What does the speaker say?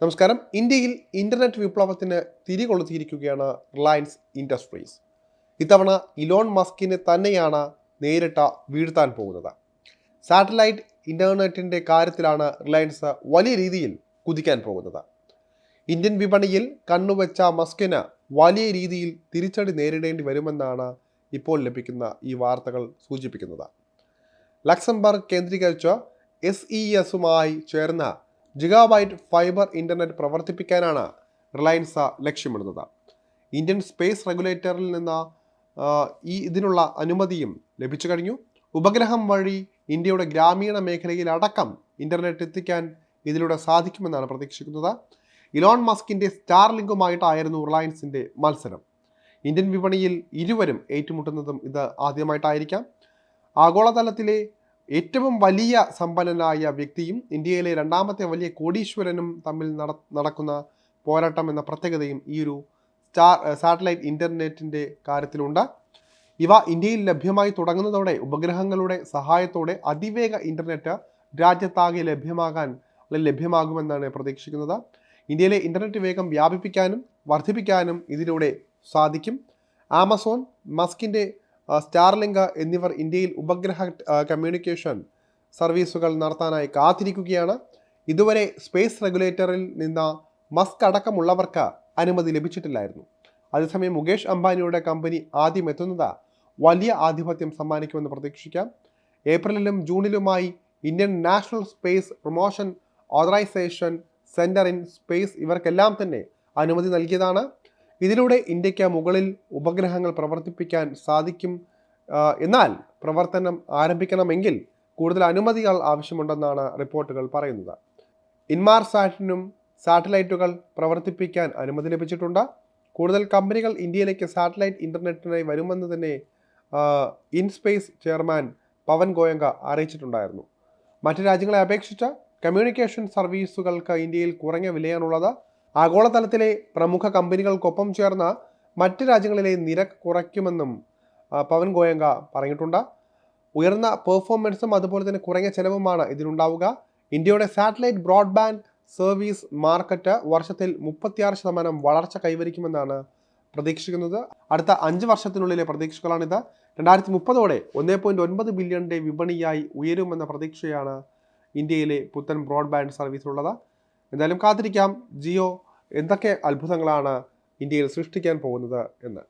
നമസ്കാരം. ഇന്ത്യയിൽ ഇന്റർനെറ്റ് വിപ്ലവത്തിന് തിരികൊളുത്തിയിരിക്കുകയാണ് റിലയൻസ് ഇൻഡസ്ട്രീസ്. ഇത്തവണ ഇലോൺ മസ്കിനെ തന്നെയാണ് നേരിട്ട് വീഴ്ത്താൻ പോകുന്നത്. സാറ്റലൈറ്റ് ഇന്റർനെറ്റിന്റെ കാര്യത്തിലാണ് റിലയൻസ് വലിയ രീതിയിൽ കുതിക്കാൻ പോകുന്നത്. ഇന്ത്യൻ വിപണിയിൽ കണ്ണുവെച്ച മസ്കിന് വലിയ രീതിയിൽ തിരിച്ചടി നേരിടേണ്ടി വരുമെന്നാണ് ഇപ്പോൾ ലഭിക്കുന്ന ഈ വാർത്തകൾ സൂചിപ്പിക്കുന്നത്. ലക്സംബർഗ് കേന്ദ്രീകരിച്ച് എസ് ഇ എസുമായി ചേർന്ന ജിഗാബൈറ്റ് ഫൈബർ ഇന്റർനെറ്റ് പ്രവർത്തിപ്പിക്കാനാണ് റിലയൻസ് ലക്ഷ്യമിടുന്നത്. ഇന്ത്യൻ സ്പേസ് റെഗുലേറ്ററിൽ നിന്ന് ഈ ഇതിനുള്ള അനുമതിയും ലഭിച്ചു കഴിഞ്ഞു. ഉപഗ്രഹം വഴി ഇന്ത്യയുടെ ഗ്രാമീണ മേഖലയിൽ അടക്കം ഇന്റർനെറ്റ് എത്തിക്കാൻ ഇതിലൂടെ സാധിക്കുമെന്നാണ് പ്രതീക്ഷിക്കുന്നത്. ഇലോൺ മസ്കിന്റെ സ്റ്റാർ ലിങ്കുമായിട്ടായിരുന്നു റിലയൻസിന്റെ മത്സരം. ഇന്ത്യൻ വിപണിയിൽ ഇരുവരും ഏറ്റുമുട്ടുന്നതും ഇത് ആദ്യമായിട്ടായിരിക്കാം. ആഗോളതലത്തിലെ ഏറ്റവും വലിയ സമ്പന്നനായ വ്യക്തിയും ഇന്ത്യയിലെ രണ്ടാമത്തെ വലിയ കോടീശ്വരനും തമ്മിൽ നട നടക്കുന്ന പോരാട്ടം എന്ന പ്രത്യേകതയും ഈ ഒരു സ്റ്റാർ സാറ്റലൈറ്റ് ഇന്റർനെറ്റിന്റെ കാര്യത്തിലുണ്ട്. ഇവ ഇന്ത്യയിൽ ലഭ്യമായി തുടങ്ങുന്നതോടെ ഉപഗ്രഹങ്ങളുടെ സഹായത്തോടെ അതിവേഗ ഇന്റർനെറ്റ് രാജ്യത്താകെ ലഭ്യമാകാൻ അല്ലെങ്കിൽ ലഭ്യമാകുമെന്നാണ് പ്രതീക്ഷിക്കുന്നത്. ഇന്ത്യയിലെ ഇന്റർനെറ്റ് വേഗം വ്യാപിപ്പിക്കാനും വർദ്ധിപ്പിക്കാനും ഇതിലൂടെ സാധിക്കും. ആമസോൺ മസ്കിന്റെ സ്റ്റാർലിങ്ക് എന്നിവർ ഇന്ത്യയിൽ ഉപഗ്രഹ കമ്മ്യൂണിക്കേഷൻ സർവീസുകൾ നടത്താനായി കാത്തിരിക്കുകയാണ്. ഇതുവരെ സ്പേസ് റെഗുലേറ്ററിൽ നിന്ന് മസ്ക് അടക്കമുള്ളവർക്ക് അനുമതി ലഭിച്ചിട്ടില്ലായിരുന്നു. അതേസമയം മുകേഷ് അംബാനിയുടെ കമ്പനി ആദ്യം എത്തുന്നത് വലിയ ആധിപത്യം സമ്മാനിക്കുമെന്ന് പ്രതീക്ഷിക്കാം. ഏപ്രിലിലും ജൂണിലുമായി Indian national space promotion authorisation centre IN space ഇവർക്കെല്ലാം തന്നെ അനുമതി നൽകിയതാണ്. ഇതിലൂടെ ഇന്ത്യയ്ക്ക് മുകളിൽ ഉപഗ്രഹങ്ങൾ പ്രവർത്തിപ്പിക്കാൻ സാധിക്കും എന്നാൽ പ്രവർത്തനം ആരംഭിക്കണമെങ്കിൽ കൂടുതൽ അനുമതികൾ ആവശ്യമുണ്ടെന്നാണ് റിപ്പോർട്ടുകൾ പറയുന്നത്. ഇൻമാർസാറ്റിനും സാറ്റലൈറ്റുകൾ പ്രവർത്തിപ്പിക്കാൻ അനുമതി ലഭിച്ചിട്ടുണ്ട്. കൂടുതൽ കമ്പനികൾ ഇന്ത്യയിലേക്ക് സാറ്റലൈറ്റ് ഇന്റർനെറ്റിനായി വരുമെന്ന് തന്നെ ഇൻസ്പേസ് ചെയർമാൻ പവൻ ഗോയങ്ക അറിയിച്ചിട്ടുണ്ടായിരുന്നു. മറ്റു രാജ്യങ്ങളെ അപേക്ഷിച്ച് കമ്മ്യൂണിക്കേഷൻ സർവീസുകൾക്ക് ഇന്ത്യയിൽ കുറഞ്ഞ വിലയാണുള്ളത്. ആഗോളതലത്തിലെ പ്രമുഖ കമ്പനികൾക്കൊപ്പം ചേർന്ന മറ്റ് രാജ്യങ്ങളിലെ നിരക്ക് കുറയ്ക്കുമെന്നും പവൻ ഗോയങ്ക പറഞ്ഞിട്ടുണ്ട്. ഉയർന്ന പെർഫോമൻസും അതുപോലെ തന്നെ കുറഞ്ഞ ചെലവുമാണ് ഇതിനുണ്ടാവുക ഇന്ത്യയുടെ സാറ്റലൈറ്റ് ബ്രോഡ്ബാൻഡ് സർവീസ് മാർക്കറ്റ് വർഷത്തിൽ മുപ്പത്തിയാറ് ശതമാനം വളർച്ച കൈവരിക്കുമെന്നാണ് പ്രതീക്ഷിക്കുന്നത്. അടുത്ത അഞ്ച് വർഷത്തിനുള്ളിലെ പ്രതീക്ഷകളാണിത്. രണ്ടായിരത്തി മുപ്പതോടെ ഒന്നേ പോയിന്റ് ഒൻപത് ബില്യണിന്റെ വിപണിയായി ഉയരുമെന്ന പ്രതീക്ഷയാണ് ഇന്ത്യയിലെ പുത്തൻ ബ്രോഡ്ബാൻഡ് സർവീസിലുള്ളത്. എന്തായാലും കാത്തിരിക്കാം. ജിയോ എന്തൊക്കെ അത്ഭുതങ്ങളാണ് ഇന്ത്യയിൽ സൃഷ്ടിക്കാൻ പോകുന്നത് എന്ന്.